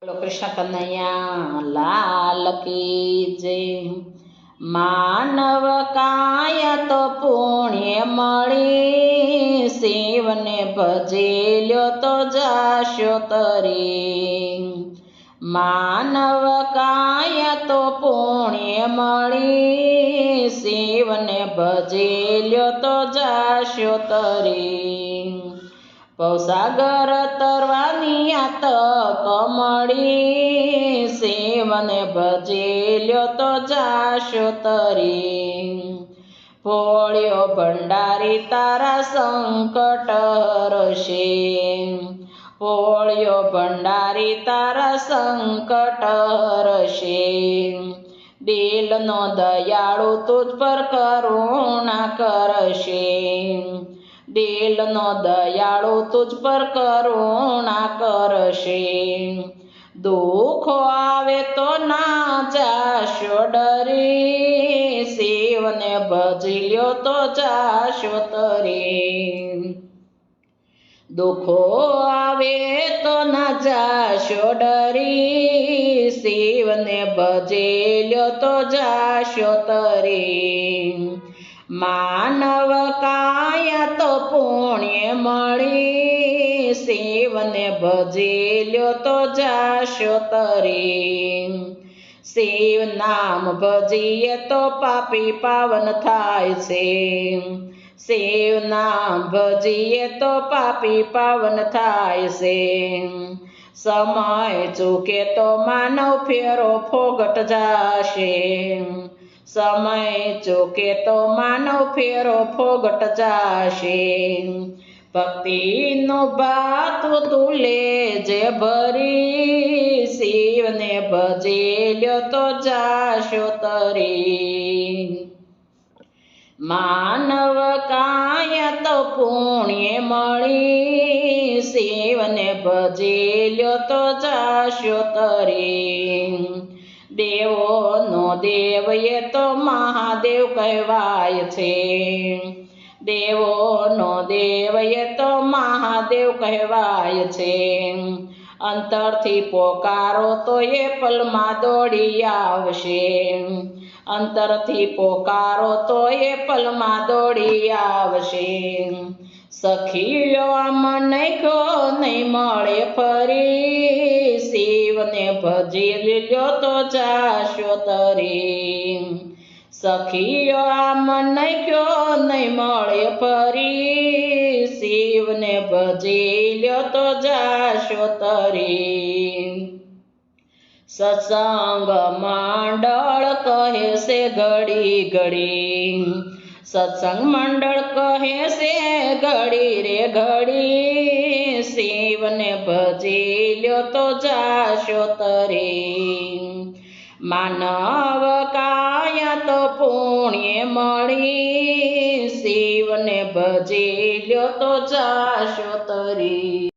બોલો, કૃષ્ણ કનૈયા, લાલ કી જય. માનવ કાય તો પુણ્ય મળી, શિવને ભજેલ્યો તો જાશો તરી. માનવ કાય તો પુણ્ય મળી, શિવને ભજેલ્યો તો જાશો તરી. પૌસાગર તરવાની આ તક મળી ભજી લ્યો તો જાશો તરી. ભોળ્યો ભંડારી તારા સંકટ હરશે. ભોળ્યો ભંડારી તારા સંકટ હરશે. દિલનો દયાળુ તુજ પર કરુણા કરશે. દિલનો દયાળુ તુજ પર કરુણા કરશે. દુઃખો આવે તો ના જાશો ડરી શિવને ભજલ્યો તો જાશો તરી. દુઃખો આવે તો ના જાશો ડરી શિવને ભજેલ્યો તો જાશો તરી. માનવ કાય તો પુણ્ય મળી, શિવને ભજેલ્યો તો જાશો તરી. શિવ નામ ભજીએ તો પાપી પાવન થાય છે. શિવ નામ ભજીએ તો પાપી પાવન થાય છે. સમય ચૂકે તો માનવ ફેરો ફોગટ જાશે. સમય ચૂકે તો માનવ ફેરો ફોગટ જાશે. ભક્તિનો ભાત તુલે જે ભરી, શિવને ભજેલ્યો તો જાશો તરી. માનવ કાય તો પુણ્ય મળી, શિવને ભજેલ્યો તો જાશો તરી. દેવોનો દેવ એ તો મહાદેવ કહેવાય છે. દેવોનો દેવ એ તો મહાદેવ કહેવાય છે. અંતરથી પોકારો તો એ પલમાં દોડી આવશે. અંતરથી પોકારો તો એ પલમાં દોડી આવશે. સખીઓ આમ નહીં કહો, નહીં મળે ફરી. શિવને ભજી લ્યો તો જાશો તરી. સખીઓ મને કહો નહીં મળે ફરી. શિવને ભજી લ્યો તો જાશો તરી. સત્સંગ મંડળ કહે છે ઘડી ઘડી. સત્સંગ મંડળ કહે છે ઘડી રે ઘડી તો જાશો તરી. માનવ કાય તો પુણ્ય મળી. શિવને ભજી લ્યો તો જાશો તરી.